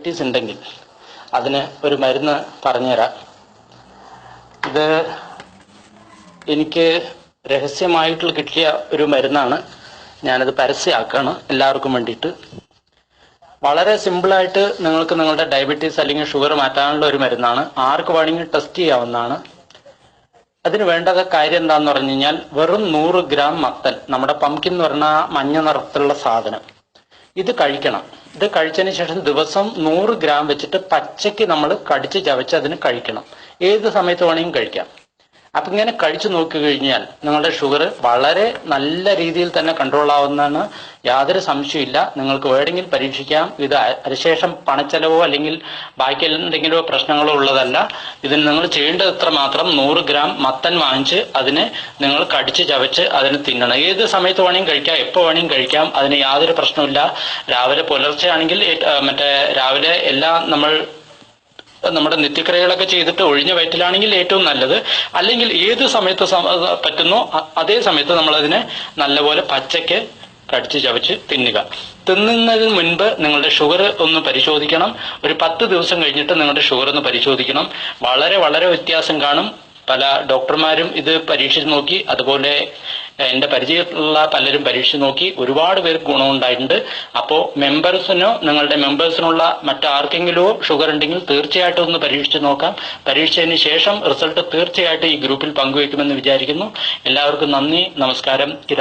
Diabetes ഉണ്ടെങ്കിൽ അതിന് ഒരു മരുന്ന് പറഞ്ഞുതരാം. ഇത് എനിക്ക് രഹസ്യമായിട്ട് കിട്ടിയ ഒരു മരുന്നാണ്. ഞാനത് പരസ്യമാക്കുകയാണ് എല്ലാവർക്കും വേണ്ടിയിട്ട്. വളരെ സിമ്പിളായിട്ട് നിങ്ങൾക്ക് നിങ്ങളുടെ ഡയബറ്റീസ് അല്ലെങ്കിൽ ഷുഗർ മാറ്റാനുള്ള ഒരു മരുന്നാണ്. ആർക്ക് വേണമെങ്കിൽ ടെസ്റ്റ് ചെയ്യാവുന്നതാണ്. അതിന് വേണ്ട കാര്യം എന്താന്ന് പറഞ്ഞു കഴിഞ്ഞാൽ വെറും നൂറ് ഗ്രാം മത്തൻ നമ്മുടെ പംകിൻ എന്ന് പറഞ്ഞ മഞ്ഞ നിറത്തിലുള്ള സാധനം. ഇത് കഴിക്കണം. ഇത് കഴിച്ചതിന് ശേഷം ദിവസം നൂറ് ഗ്രാം വെച്ചിട്ട് പച്ചയ്ക്ക് നമ്മൾ കടിച്ച് ചവച്ച് അതിന് കഴിക്കണം. ഏത് സമയത്ത് വേണമെങ്കിലും കഴിക്കാം. അപ്പൊ ഇങ്ങനെ കഴിച്ചു നോക്കി കഴിഞ്ഞാൽ നിങ്ങളുടെ ഷുഗർ വളരെ നല്ല രീതിയിൽ തന്നെ കൺട്രോൾ ആവുന്നതാണ്. യാതൊരു സംശയമില്ല നിങ്ങൾക്ക് വേണമെങ്കിൽ പരീക്ഷിക്കാം. ഇത് അതിനുശേഷം പണച്ചെലവോ അല്ലെങ്കിൽ ബാക്കി എന്തെങ്കിലുമോ പ്രശ്നങ്ങളോ ഉള്ളതല്ല. ഇതിന് നിങ്ങൾ ചെയ്യേണ്ടത് ഇത്ര മാത്രം നൂറ് ഗ്രാം മത്തൻ വാങ്ങിച്ച് അതിനെ നിങ്ങൾ കടിച്ച് ചവച്ച് അതിന് തിന്നണം. ഏത് സമയത്ത് വേണമെങ്കിലും കഴിക്കാം. എപ്പോൾ വേണമെങ്കിലും കഴിക്കാം. അതിന് യാതൊരു പ്രശ്നമില്ല രാവിലെ പുലർച്ചെ ആണെങ്കിൽ മറ്റേ രാവിലെ എല്ലാം നമ്മൾ നമ്മുടെ നിത്യക്രിയകളൊക്കെ ചെയ്തിട്ട് ഒഴിഞ്ഞ വയറ്റിലാണെങ്കിൽ ഏറ്റവും നല്ലത്. അല്ലെങ്കിൽ ഏത് സമയത്ത് സമ- പറ്റുന്നോ അതേ സമയത്ത് നമ്മൾ അതിനെ നല്ലപോലെ പച്ചയ്ക്ക് കടിച്ച് ചവച്ച് തിന്നുക. തിന്നുന്നതിന് മുൻപ് നിങ്ങളുടെ ഷുഗർ ഒന്ന് പരിശോധിക്കണം. ഒരു പത്ത് ദിവസം കഴിഞ്ഞിട്ട് നിങ്ങളുടെ ഷുഗർ ഒന്ന് പരിശോധിക്കണം. വളരെ വളരെ വ്യത്യാസം കാണും. പല ഡോക്ടർമാരും ഇത് പരീക്ഷിച്ച് നോക്കി അതുപോലെ എന്റെ പരിചയത്തിലുള്ള പലരും പരീക്ഷിച്ച് നോക്കി ഒരുപാട് പേർക്ക് ഗുണമുണ്ടായിട്ടുണ്ട്. അപ്പോൾ മെമ്പേഴ്സിനോ നിങ്ങളുടെ മെമ്പേഴ്സിനുള്ള മറ്റാർക്കെങ്കിലോ ഷുഗർ ഉണ്ടെങ്കിൽ തീർച്ചയായിട്ടും ഒന്ന് പരീക്ഷിച്ച് നോക്കാം. പരീക്ഷിച്ചതിന് ശേഷം റിസൾട്ട് തീർച്ചയായിട്ടും ഈ ഗ്രൂപ്പിൽ പങ്കുവയ്ക്കുമെന്ന് വിചാരിക്കുന്നു. എല്ലാവർക്കും നന്ദി നമസ്കാരം.